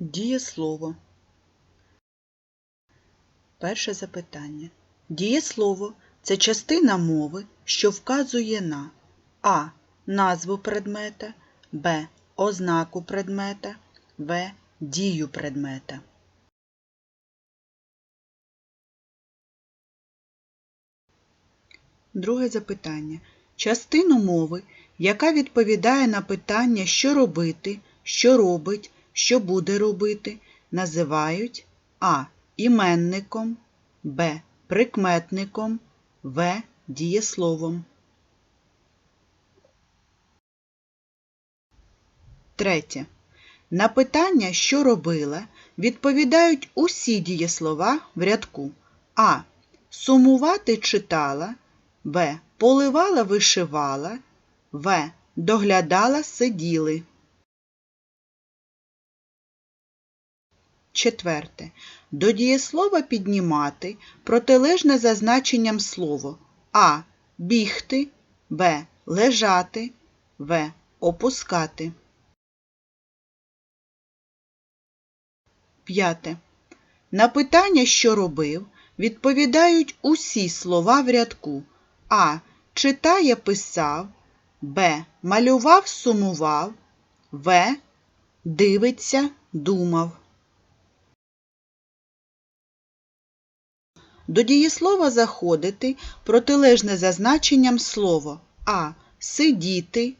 Дієслово. Перше запитання. Дієслово це частина мови, що вказує на а. Назву предмета, б. Ознаку предмета, в. Дію предмета. Друге запитання. Частину мови, яка відповідає на питання, що робити, що робить, що буде робити, називають а. іменником, б. прикметником, в. дієсловом. Третє. На питання, що робила, відповідають усі дієслова в рядку а. Сумувати читала, б. Поливала вишивала, в. Доглядала сиділи. Четверте. До дієслова піднімати протилежне за значенням слово а. Бігти, б. Лежати, в. Опускати. П'яте. На питання, що робив, відповідають усі слова в рядку а. Читає, писав, б. Малював, сумував, в. Дивиться, думав. До дієслова заходити протилежне за значенням слово а. Сидіти,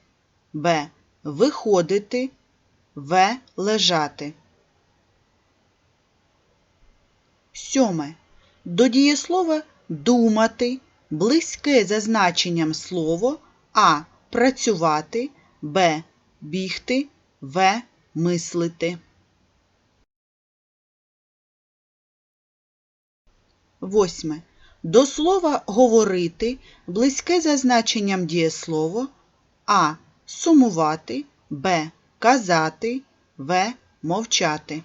б. Виходити, в. Лежати. Сьоме. До дієслова думати близьке за значенням слово а. Працювати, б. Бігти, в. Мислити. Восьме. До слова говорити близьке за значенням дієслово а. Сумувати, б. Казати, в. Мовчати.